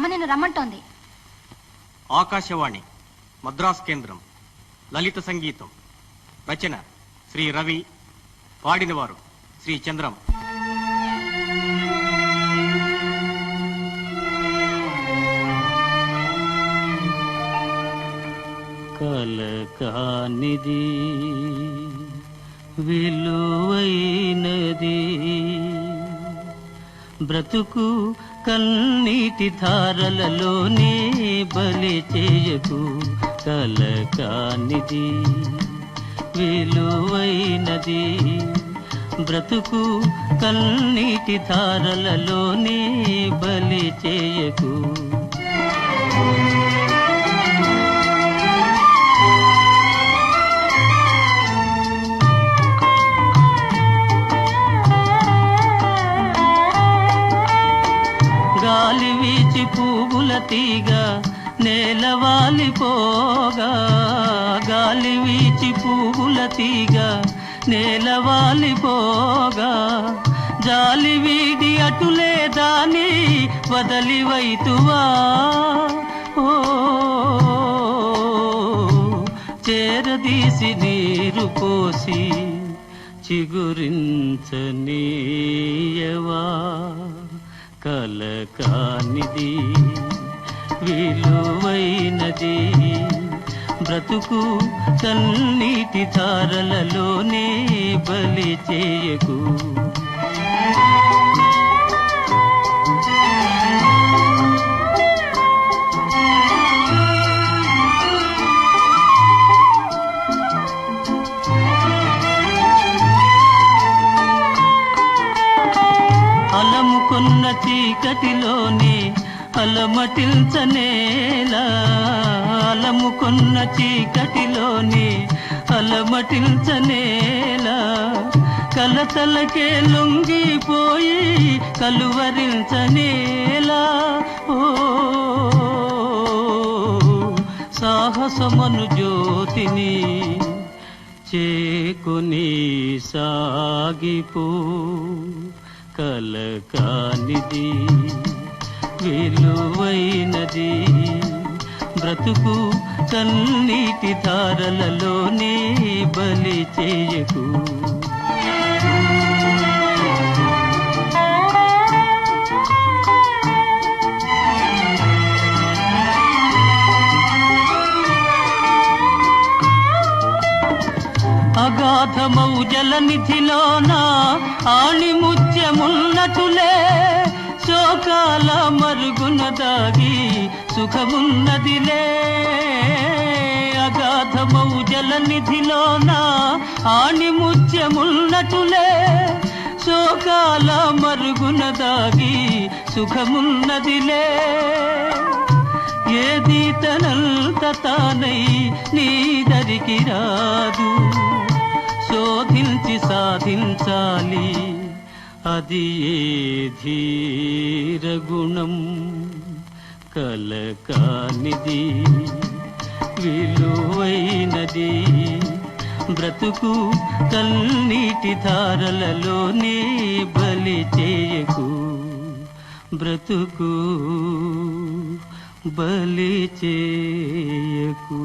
అమ్మ నిన్ను రమ్మంటోంది. ఆకాశవాణి మద్రాస్ కేంద్రం లలిత సంగీతం. రచన శ్రీ రవి పాడినవారు శ్రీ చంద్రం. కలకానిది విలువైనది బ్రతుకు కన్నీటి ధారలలోనే బలి చేయకు కలకానిది. విలువైనది బ్రతుకు కన్నీటి ధారలలోనే బలి చేయకు. పువ్వుల తీగ నేలవాలిపోగా గాలి వీచి పువ్వుల తీగ నేలవాలిపోగా జాలి వీడి అటులే దాని వదలి వైతువా. ఓ చేరదీసి నీరు పోసి చిగురించనీయవా. కలకానిది విలువైనది. బ్రతుకు కన్నీటి తారలలోనే బలి చేయకు. అలముకున్న చీకటిలోనే అలమటిల్చనేలా అలముకున్న చీకటిలోని అలమటిల్చనేలా కలతలకే లొంగిపోయి కలువరించనేలా. ఓ సాహసమను జ్యోతిని చేకొని సాగిపో కలకానిది. విలువైనది బ్రతుకు కన్నీటి ధారలలోనే బలి చేయకు. అగాధమౌ జలనిధిలోన ఆణిముత్యమున్నటులే లోకాల మరుగున దాగి సుఖమున్నదిలే. అగాధమౌ జలనిధిలోన ఆణిముత్యమున్నటులే శోకాల మరుగున దాగి సుఖమున్నదిలే. ఏది తనంత తానై నీదరికి రాదు. శోధించి సాధించాలి. అది ఏ ధీర గుణం కలకానిది విలువైనది బ్రతుకు కల్నీటి ధారలలోనే బలి చేయకు. బ్రతుకు బలి చేయకు.